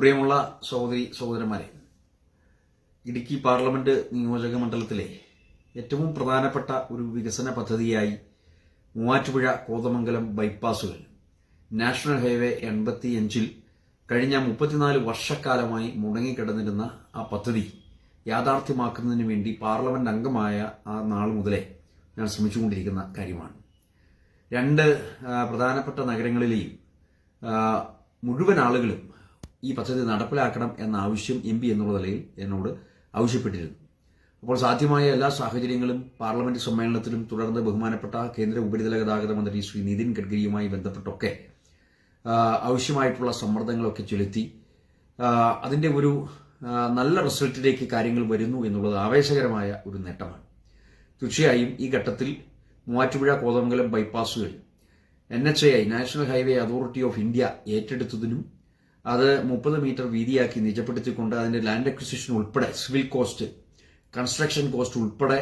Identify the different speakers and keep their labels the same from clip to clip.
Speaker 1: പ്രിയമുള്ള സഹോദരി സഹോദരന്മാരെ ഇടുക്കി പാർലമെന്റ് നിയോജക മണ്ഡലത്തിലെ ഏറ്റവും പ്രധാനപ്പെട്ട ഒരു വികസന പദ്ധതിയായി മൂവാറ്റുപുഴ കോതമംഗലം ബൈപ്പാസുകൾ നാഷണൽ ഹൈവേ എൺപത്തിയഞ്ചിൽ കഴിഞ്ഞ മുപ്പത്തിനാല് വർഷക്കാലമായി മുടങ്ങിക്കിടന്നിരുന്ന ആ പദ്ധതി യാഥാർത്ഥ്യമാക്കുന്നതിന് വേണ്ടി പാർലമെന്റ് അംഗമായ ആ നാൾ മുതലേ ഞാൻ ശ്രമിച്ചുകൊണ്ടിരിക്കുന്ന കാര്യമാണ്. രണ്ട് പ്രധാനപ്പെട്ട നഗരങ്ങളിലെയും മുഴുവൻ ആളുകളും ഈ പദ്ധതി നടപ്പിലാക്കണം എന്ന ആവശ്യം എം പി എന്നുള്ള നിലയിൽ എന്നോട് ആവശ്യപ്പെട്ടിരുന്നു. അപ്പോൾ സാധ്യമായ എല്ലാ സാഹചര്യങ്ങളും പാർലമെന്റ് സമ്മേളനത്തിലും തുടർന്ന് ബഹുമാനപ്പെട്ട കേന്ദ്ര ഉപരിതല ഗതാഗത മന്ത്രി ശ്രീ നിതിൻ ഗഡ്കരിയുമായി ബന്ധപ്പെട്ടൊക്കെ ആവശ്യമായിട്ടുള്ള സമ്മർദ്ദങ്ങളൊക്കെ ചെലുത്തി അതിന്റെ ഒരു നല്ല റിസൾട്ടിലേക്ക് കാര്യങ്ങൾ വരുന്നു എന്നുള്ളത് ആവേശകരമായ ഒരു നേട്ടമാണ്. തീർച്ചയായും ഈ ഘട്ടത്തിൽ Muvattupuzha Kothamangalam ബൈപ്പാസുകൾ N H I national highway authority of India ഏറ്റെടുത്തതിനും അത് മുപ്പത് മീറ്റർ വീതിയാക്കി നിജപ്പെടുത്തിക്കൊണ്ട് അതിന്റെ ലാൻഡ് അക്വിസിഷൻ ഉൾപ്പെടെ സിവിൽ കോസ്റ്റ് കൺസ്ട്രക്ഷൻ കോസ്റ്റ് ഉൾപ്പെടെ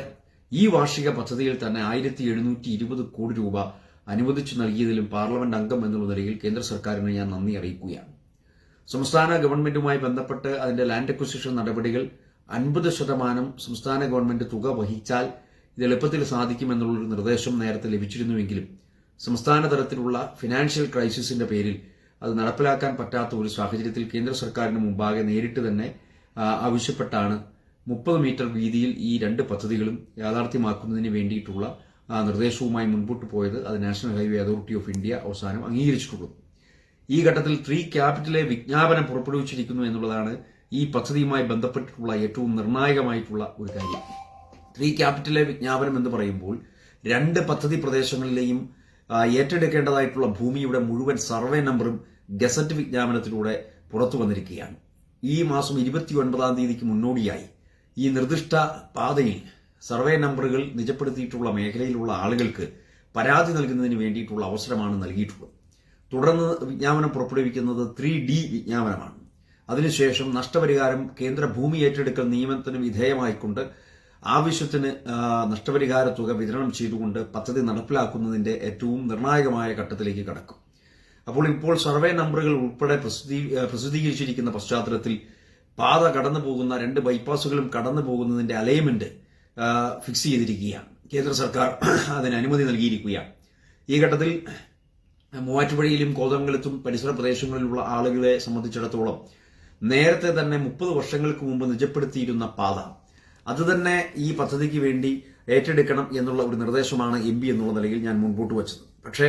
Speaker 1: ഈ വാർഷിക പദ്ധതിയിൽ തന്നെ ആയിരത്തി എഴുന്നൂറ്റി ഇരുപത് കോടി രൂപ അനുവദിച്ചു നൽകിയതിലും പാർലമെന്റ് അംഗം എന്നുള്ള നിലയിൽ കേന്ദ്ര സർക്കാരിന് ഞാൻ നന്ദി അറിയിക്കുകയാണ്. സംസ്ഥാന ഗവൺമെന്റുമായി ബന്ധപ്പെട്ട് അതിന്റെ ലാൻഡ് അക്വിസിഷൻ നടപടികൾ അൻപത് ശതമാനം സംസ്ഥാന ഗവൺമെന്റ് തുക വഹിച്ചാൽ ഇത് എളുപ്പത്തിൽ സാധിക്കുമെന്നുള്ളൊരു നിർദ്ദേശം നേരത്തെ ലഭിച്ചിരുന്നുവെങ്കിലും സംസ്ഥാന തലത്തിലുള്ള ഫിനാൻഷ്യൽ ക്രൈസിസിന്റെ പേരിൽ അത് നടപ്പിലാക്കാൻ പറ്റാത്ത ഒരു സാഹചര്യത്തിൽ കേന്ദ്ര സർക്കാരിന് മുമ്പാകെ നേരിട്ട് തന്നെ ആവശ്യപ്പെട്ടാണ് മുപ്പത് മീറ്റർ വീതിയിൽ ഈ രണ്ട് പദ്ധതികളും യാഥാർത്ഥ്യമാക്കുന്നതിന് വേണ്ടിയിട്ടുള്ള നിർദ്ദേശവുമായി മുൻപോട്ട് പോയത് അത് national highway authority of India അവസാനം അംഗീകരിച്ചിട്ടുള്ളത് ഈ ഘട്ടത്തിൽ ത്രീ ക്യാപിറ്റലെ വിജ്ഞാപനം പുറപ്പെടുവിച്ചിരിക്കുന്നു എന്നുള്ളതാണ് ഈ പദ്ധതിയുമായി ബന്ധപ്പെട്ടിട്ടുള്ള ഏറ്റവും നിർണായകമായിട്ടുള്ള ഒരു കാര്യം. ത്രീ ക്യാപിറ്റലെ വിജ്ഞാപനം എന്ന് പറയുമ്പോൾ രണ്ട് പദ്ധതി പ്രദേശങ്ങളിലെയും ഏറ്റെടുക്കേണ്ടതായിട്ടുള്ള ഭൂമിയുടെ മുഴുവൻ സർവേ നമ്പറും ഗസറ്റ് വിജ്ഞാപനത്തിലൂടെ പുറത്തു വന്നിരിക്കുകയാണ്. ഈ മാസം ഇരുപത്തി ഒൻപതാം തീയതിക്ക് മുന്നോടിയായി ഈ നിർദ്ദിഷ്ട പാതയിൽ സർവേ നമ്പറുകൾ നിജപ്പെടുത്തിയിട്ടുള്ള മേഖലയിലുള്ള ആളുകൾക്ക് പരാതി നൽകുന്നതിന് വേണ്ടിയിട്ടുള്ള അവസരമാണ് നൽകിയിട്ടുള്ളത്. തുടർന്ന് വിജ്ഞാപനം പുറപ്പെടുവിക്കുന്നത് ത്രീ ഡി വിജ്ഞാപനമാണ്. അതിനുശേഷം നഷ്ടപരിഹാരം കേന്ദ്ര ഭൂമി ഏറ്റെടുക്കൽ നിയമത്തിന് വിധേയമായിക്കൊണ്ട് ആവശ്യത്തിന് നഷ്ടപരിഹാര തുക വിതരണം ചെയ്തുകൊണ്ട് പദ്ധതി നടപ്പിലാക്കുന്നതിന്റെ ഏറ്റവും നിർണായകമായ ഘട്ടത്തിലേക്ക് കടക്കും. അപ്പോൾ ഇപ്പോൾ സർവേ നമ്പറുകൾ ഉൾപ്പെടെ പ്രസിദ്ധീകരിച്ചിരിക്കുന്ന പശ്ചാത്തലത്തിൽ പാത കടന്നു പോകുന്ന രണ്ട് ബൈപ്പാസുകളും കടന്നു പോകുന്നതിന്റെ അലൈൻമെന്റ് ഫിക്സ് ചെയ്തിരിക്കുകയാണ്. കേന്ദ്ര സർക്കാർ അതിന് അനുമതി നൽകിയിരിക്കുകയാണ്. ഈ ഘട്ടത്തിൽ മൂവാറ്റുപുഴയിലും കോതമംഗലത്തും പരിസര പ്രദേശങ്ങളിലുള്ള ആളുകളെ സംബന്ധിച്ചിടത്തോളം നേരത്തെ തന്നെ മുപ്പത് വർഷങ്ങൾക്ക് മുമ്പ് നിജപ്പെടുത്തിയിരുന്ന പാത അത് തന്നെ ഈ പദ്ധതിക്ക് വേണ്ടി ഏറ്റെടുക്കണം എന്നുള്ള ഒരു നിർദ്ദേശമാണ് എം പി എന്നുള്ള നിലയിൽ ഞാൻ മുൻപോട്ട് വച്ചത്. പക്ഷേ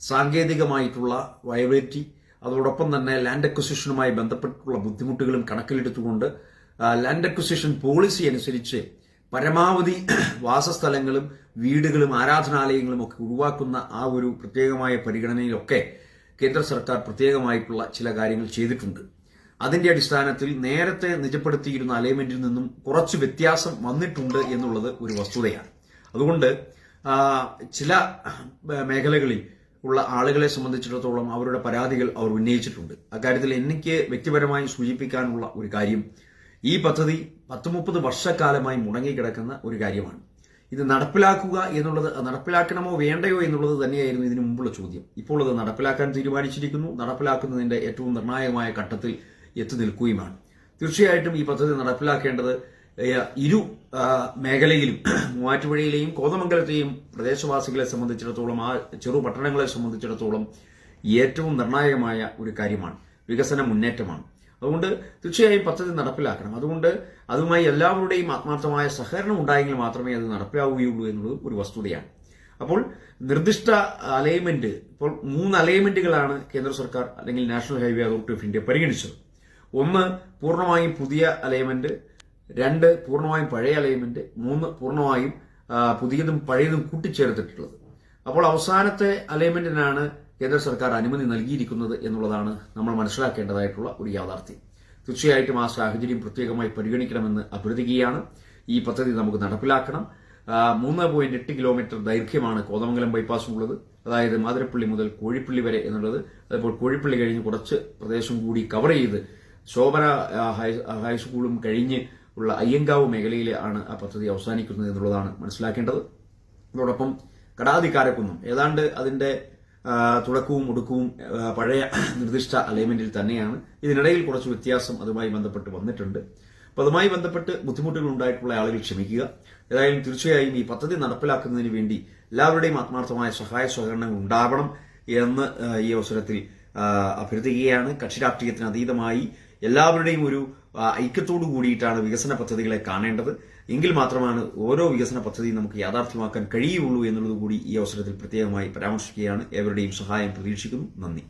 Speaker 1: സാങ്കേതികമായിട്ടുള്ള വയബിലിറ്റി അതോടൊപ്പം തന്നെ ലാൻഡ് അക്വസിഷനുമായി ബന്ധപ്പെട്ടുള്ള ബുദ്ധിമുട്ടുകളും കണക്കിലെടുത്തുകൊണ്ട് ലാൻഡ് അക്വസിഷൻ പോളിസി അനുസരിച്ച് പരമാവധി വാസസ്ഥലങ്ങളും വീടുകളും ആരാധനാലയങ്ങളും ഒക്കെ ഒഴിവാക്കുന്ന ആ ഒരു പ്രത്യേകമായ പരിഗണനയിലൊക്കെ കേന്ദ്ര സർക്കാർ പ്രത്യേകമായിട്ടുള്ള ചില കാര്യങ്ങൾ ചെയ്തിട്ടുണ്ട്. അതിന്റെ അടിസ്ഥാനത്തിൽ നേരത്തെ നിജപ്പെടുത്തിയിരുന്ന അലൈൻമെന്റിൽ നിന്നും കുറച്ച് വ്യത്യാസം വന്നിട്ടുണ്ട് എന്നുള്ളത് ഒരു വസ്തുതയാണ്. അതുകൊണ്ട് ചില മേഖലകളിൽ ഉള്ള ആളുകളെ സംബന്ധിച്ചിടത്തോളം അവരുടെ പരാതികൾ അവർ ഉന്നയിച്ചിട്ടുണ്ട്. അക്കാര്യത്തിൽ എനിക്ക് വ്യക്തിപരമായി സൂചിപ്പിക്കാനുള്ള ഒരു കാര്യം ഈ പദ്ധതി പത്ത് മുപ്പത് വർഷക്കാലമായി മുടങ്ങിക്കിടക്കുന്ന ഒരു കാര്യമാണ്. ഇത് നടപ്പിലാക്കുക എന്നുള്ളത് നടപ്പിലാക്കണമോ വേണ്ടയോ എന്നുള്ളത് തന്നെയായിരുന്നു ഇതിനു മുമ്പുള്ള ചോദ്യം. ഇപ്പോൾ അത് നടപ്പിലാക്കാൻ തീരുമാനിച്ചിരിക്കുന്നു. നടപ്പിലാക്കുന്നതിന്റെ ഏറ്റവും നിർണായകമായ ഘട്ടത്തിൽ എത്തി നിൽക്കുകയുമാണ് തീർച്ചയായിട്ടും ഈ പദ്ധതി നടപ്പിലാക്കേണ്ടത് ഇരു മേഖലയിലും മൂവാറ്റുപുഴയിലെയും കോതമംഗലത്തെയും പ്രദേശവാസികളെ സംബന്ധിച്ചിടത്തോളം ആ ചെറു പട്ടണങ്ങളെ സംബന്ധിച്ചിടത്തോളം ഏറ്റവും നിർണായകമായ ഒരു കാര്യമാണ്. വികസന മുന്നേറ്റമാണ്. അതുകൊണ്ട് തീർച്ചയായും പദ്ധതി നടപ്പിലാക്കണം. അതുകൊണ്ട് അതുമായി എല്ലാവരുടെയും ആത്മാർത്ഥമായ സഹകരണം ഉണ്ടായെങ്കിൽ മാത്രമേ അത് നടപ്പിലാവുകയുള്ളൂ എന്നുള്ളത് ഒരു വസ്തുതയാണ്. അപ്പോൾ നിർദ്ദിഷ്ട അലൈൻമെന്റ് ഇപ്പോൾ മൂന്ന് അലൈൻമെന്റുകളാണ് കേന്ദ്ര സർക്കാർ അല്ലെങ്കിൽ national highway authority of India പരിഗണിച്ചത്. ഒന്ന് പൂർണമായും പുതിയ അലൈൻമെന്റ് രണ്ട് പൂർണമായും പഴയ അലൈൻമെന്റ് മൂന്ന് പൂർണമായും പുതിയതും പഴയതും കൂട്ടിച്ചേർത്തിട്ടുള്ളത്. അപ്പോൾ അവസാനത്തെ അലൈൻമെന്റിനാണ് കേന്ദ്ര സർക്കാർ അനുമതി നൽകിയിരിക്കുന്നത് എന്നുള്ളതാണ് നമ്മൾ മനസ്സിലാക്കേണ്ടതായിട്ടുള്ള ഒരു യാഥാർത്ഥ്യം. തീർച്ചയായിട്ടും ആ സാഹചര്യം പ്രത്യേകമായി പരിഗണിക്കണമെന്ന് അഭ്യർത്ഥിക്കുകയാണ്. ഈ പദ്ധതി നമുക്ക് നടപ്പിലാക്കണം. മൂന്ന് പോയിന്റ് എട്ട് കിലോമീറ്റർ ദൈർഘ്യമാണ് കോതമംഗലം ബൈപ്പാസും ഉള്ളത്. അതായത് മാതിരപ്പള്ളി മുതൽ കോഴിപ്പള്ളി വരെ എന്നുള്ളത്. അതിപ്പോൾ കോഴിപ്പള്ളി കഴിഞ്ഞ് കുറച്ച് പ്രദേശം കൂടി കവർ ചെയ്ത് ശോഭന ഹൈസ്കൂളും കഴിഞ്ഞ് ഉള്ള അയ്യങ്കാവ് മേഖലയിലെ ആണ് ആ പദ്ധതി അവസാനിക്കുന്നത് എന്നുള്ളതാണ് മനസ്സിലാക്കേണ്ടത്. അതോടൊപ്പം കടാതി കാരക്കുന്നും ഏതാണ്ട് അതിന്റെ തുടക്കവും ഒടുക്കവും പഴയ നിർദ്ദിഷ്ട അലൈൻമെന്റിൽ തന്നെയാണ്. ഇതിനിടയിൽ കുറച്ച് വ്യത്യാസം അതുമായി ബന്ധപ്പെട്ട് വന്നിട്ടുണ്ട്. അപ്പോൾ അതുമായി ബന്ധപ്പെട്ട് ബുദ്ധിമുട്ടുകൾ ഉണ്ടായിട്ടുള്ള ആളുകൾ ക്ഷമിക്കുക. ഏതായാലും തീർച്ചയായും ഈ പദ്ധതി നടപ്പിലാക്കുന്നതിന് വേണ്ടി എല്ലാവരുടെയും ആത്മാർത്ഥമായ സഹായ സഹകരണങ്ങൾ ഉണ്ടാവണം എന്ന് ഈ അവസരത്തിൽ അഭ്യർത്ഥിക്കുകയാണ്. കക്ഷി രാഷ്ട്രീയത്തിന് അതീതമായി എല്ലാവരുടെയും ഒരു ഐക്യത്തോടു കൂടിയിട്ടാണ് വികസന പദ്ധതികളെ കാണേണ്ടത്. എങ്കിൽ മാത്രമാണ് ഓരോ വികസന പദ്ധതിയും നമുക്ക് യാഥാർത്ഥ്യമാക്കാൻ കഴിയുള്ളൂ എന്നുള്ളത് കൂടി ഈ അവസരത്തിൽ പ്രത്യേകമായി പരാമർശിക്കുകയാണ്. ഏവരുടെയും സഹായം പ്രതീക്ഷിക്കുന്നു. നന്ദി.